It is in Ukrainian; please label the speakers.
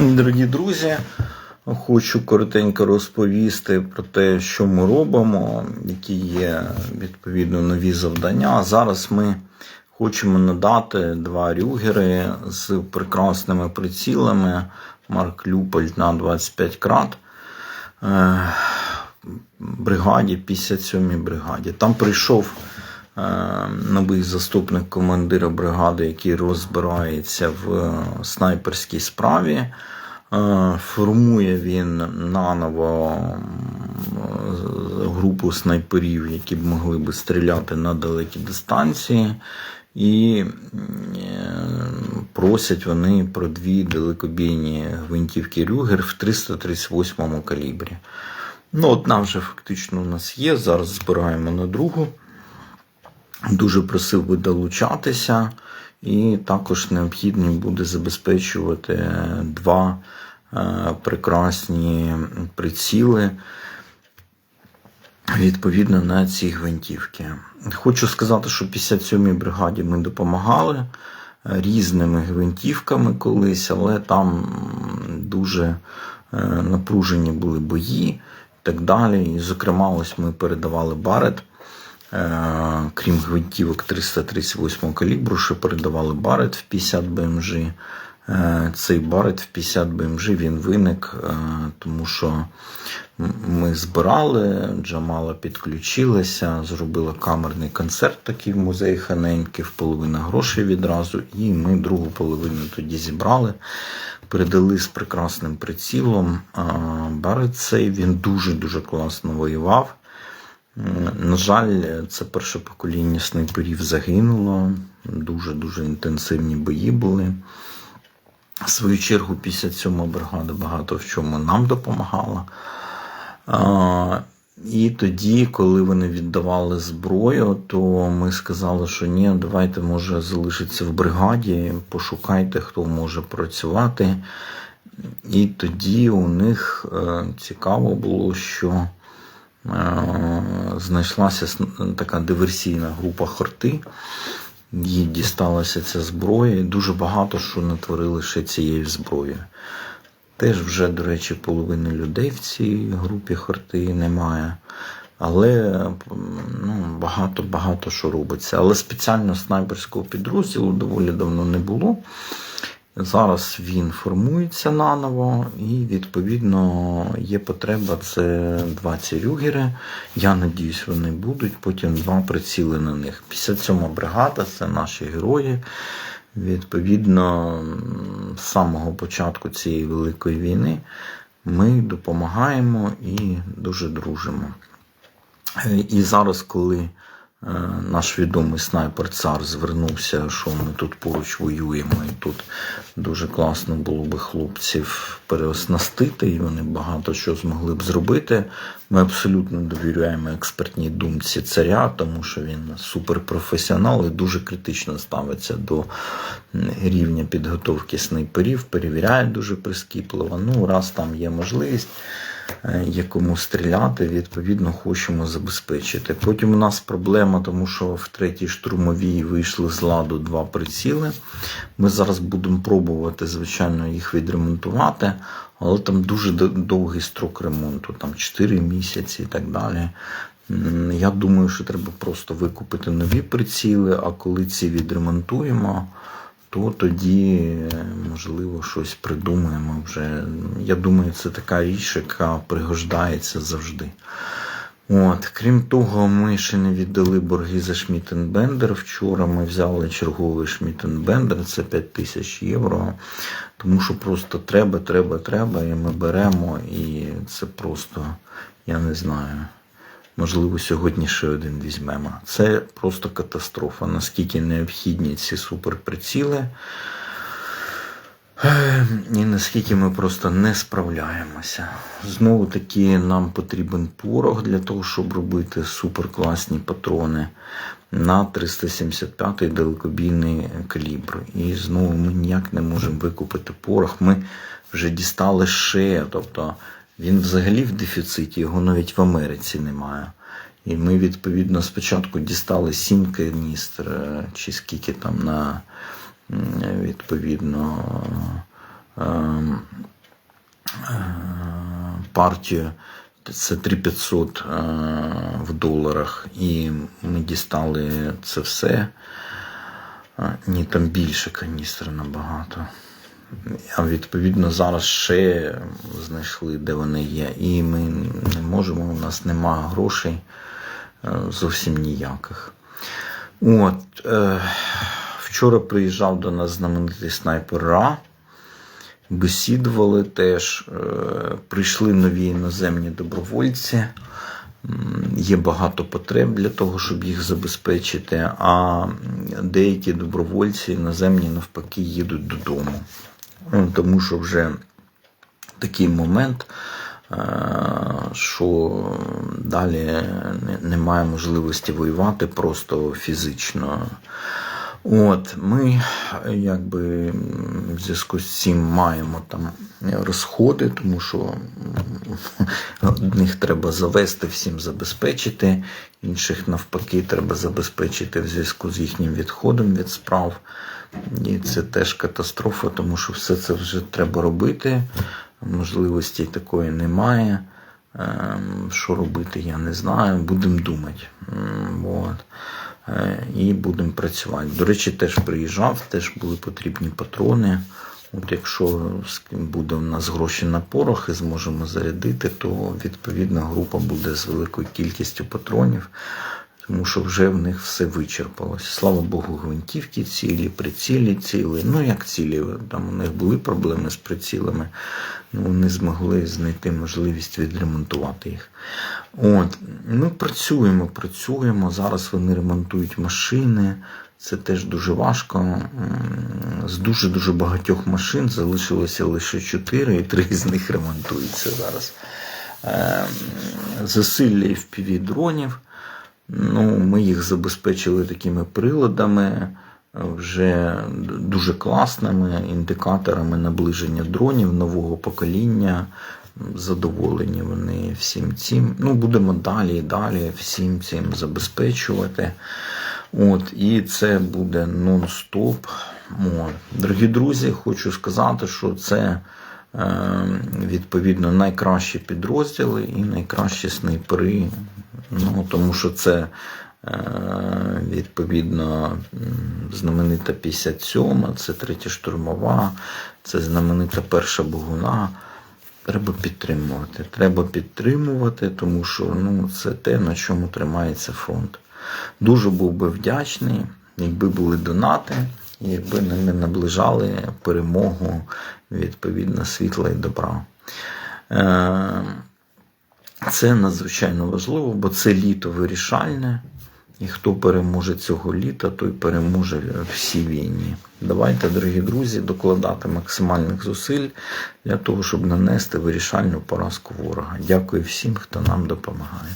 Speaker 1: Дорогі друзі, хочу коротенько розповісти про те, що ми робимо, які є відповідно нові завдання. Зараз ми хочемо надати два рюгери з прекрасними прицілами Марк Люпольд на 25 крат. е, Бригаді, 57-й бригаді. Там прийшов новий заступник командира бригади, який розбирається в е, снайперській справі. Е, Формує він наново е, групу снайперів, які б могли би стріляти на далекі дистанції. І е, просять вони про дві далекобійні гвинтівки Рюгер в 338 калібрі. Ну, одна вже фактично у нас є. Зараз збираємо на другу. Дуже просив би долучатися, і також необхідно буде забезпечувати два е, прекрасні приціли відповідно на ці гвинтівки. Хочу сказати, що 57-й бригаді ми допомагали е, різними гвинтівками колись, але там дуже е, напружені були бої і так далі. І, зокрема, ось ми передавали Барет. Е, Крім гвинтівок 338 калібру, ще передавали Барет в 50 БМЖ. Е, Цей Барет в 50 БМЖ він виник, е, тому що ми збирали, Джамала підключилася, зробила камерний концерт такий в музеї Ханеньки, в половину грошей відразу, і ми другу половину тоді зібрали, передали з прекрасним прицілом. Барет цей він дуже-дуже класно воював. На жаль, це перше покоління снайперів загинуло. Дуже-дуже інтенсивні бої були. В свою чергу, 57 бригада багато в чому нам допомагала. І тоді, коли вони віддавали зброю, то ми сказали, що ні, давайте, може, залишиться в бригаді, пошукайте, хто може працювати. І тоді у них е, цікаво було, що е, знайшлася така диверсійна група хорти. Їй дісталася ця зброя, і дуже багато що натворили ще цією зброєю. Теж вже, до речі, половини людей в цій групі хорти немає. Але ну, багато багато що робиться. Але спеціально снайперського підрозділу доволі давно не було. Зараз він формується наново, і відповідно є потреба. Це два ці рюгери. Я надіюсь, вони будуть. Потім два приціли на них. 57 бригада це наші герої. Відповідно, з самого початку цієї великої війни ми допомагаємо і дуже дружимо. Е, І зараз, коли наш відомий снайпер цар звернувся, що ми тут поруч воюємо, і тут дуже класно було би хлопців переоснастити, і вони багато що змогли б зробити. Ми абсолютно довіряємо експертній думці царя, тому що він суперпрофесіонал і дуже критично ставиться до рівня підготовки снайперів, перевіряє дуже прискіпливо. Ну, раз там є можливість е, якому стріляти, відповідно, хочемо забезпечити. Потім у нас проблема, тому що в третій штурмовій вийшли з ладу два приціли. Ми зараз будемо пробувати, звичайно, їх відремонтувати, але там дуже довгий строк ремонту, там 4 місяці і так далі. Я думаю, що треба просто викупити нові приціли, а коли ці відремонтуємо, то тоді, е, можливо, щось придумаємо вже. Я думаю, це така річ, яка пригождається завжди. От, крім того, ми ще не віддали борги за Шмітенбендер. Вчора ми взяли черговий Шмітенбендер, це 5 тисяч євро. Тому що просто треба, треба, треба, і ми беремо, і це просто, я не знаю. Можливо, сьогодні ще один візьмемо. Це просто катастрофа. Наскільки необхідні ці суперприціли, Е, і наскільки ми просто не справляємося. Знову таки, нам потрібен порох для того, щоб робити суперкласні патрони на 375-й далекобійний калібр. І знову ми ніяк не можемо викупити порох. Ми вже дістали ще. Тобто він взагалі в дефіциті, його навіть в Америці немає. І ми, відповідно, спочатку дістали 7 каністр, е, чи скільки там на відповідно ем, е, партію. Це 3500 е, в доларах, і ми дістали це все. Ні, там більше каністр набагато. А відповідно зараз ще знайшли, де вони є. І ми не можемо, у нас нема грошей е, зовсім ніяких. От, е, вчора приїжджав до нас знаменитий снайпер Ра. Бесідували теж, е, прийшли нові іноземні добровольці. Є багато потреб для того, щоб їх забезпечити, а деякі добровольці іноземні навпаки їдуть додому. Ну, Тому що вже такий момент, е, що далі немає можливості воювати просто фізично. От, ми якби в зв'язку з цим маємо там розходи, тому що одних треба завести, всім забезпечити, інших навпаки треба забезпечити в зв'язку з їхнім відходом від справ. І це теж катастрофа, тому що все це вже треба робити. Можливості такої немає. Ем, Що робити, я не знаю. Будемо думати. От. Е, І будемо працювати. До речі, теж приїжджав, теж були потрібні патрони. От якщо буде у нас гроші на порох і зможемо зарядити, то відповідно група буде з великою кількістю патронів, тому що вже в них все вичерпалося. Слава Богу, гвинтівки цілі, прицілі цілі. Ну як цілі, там у них були проблеми з прицілами, ну вони змогли знайти можливість відремонтувати їх. От, ну працюємо, працюємо. Зараз вони ремонтують машини. Це теж дуже важко. З дуже дуже багатьох машин залишилося лише чотири, і три з них ремонтуються зараз. Ем, Засилля FPV дронів. Ну, ми їх забезпечили такими приладами, е, вже дуже класними індикаторами наближення дронів нового покоління. Задоволені вони всім цим. Ну, будемо далі і далі всім цим забезпечувати. От, і це буде нон-стоп. Дорогі друзі, хочу сказати, що це е, відповідно найкращі підрозділи і найкращі снайпери. Ну, тому що це е, відповідно знаменита 57, це третя штурмова, це знаменита перша Богуна. Треба підтримувати. Треба підтримувати, тому що ну, це те, на чому тримається фронт. Дуже був би вдячний, якби були донати, якби ми наближали перемогу відповідно світла і добра. Е, Це надзвичайно важливо, бо це літо вирішальне. І хто переможе цього літа, той переможе всі війні. Давайте, дорогі друзі, докладати максимальних зусиль для того, щоб нанести вирішальну поразку ворога. Дякую всім, хто нам допомагає.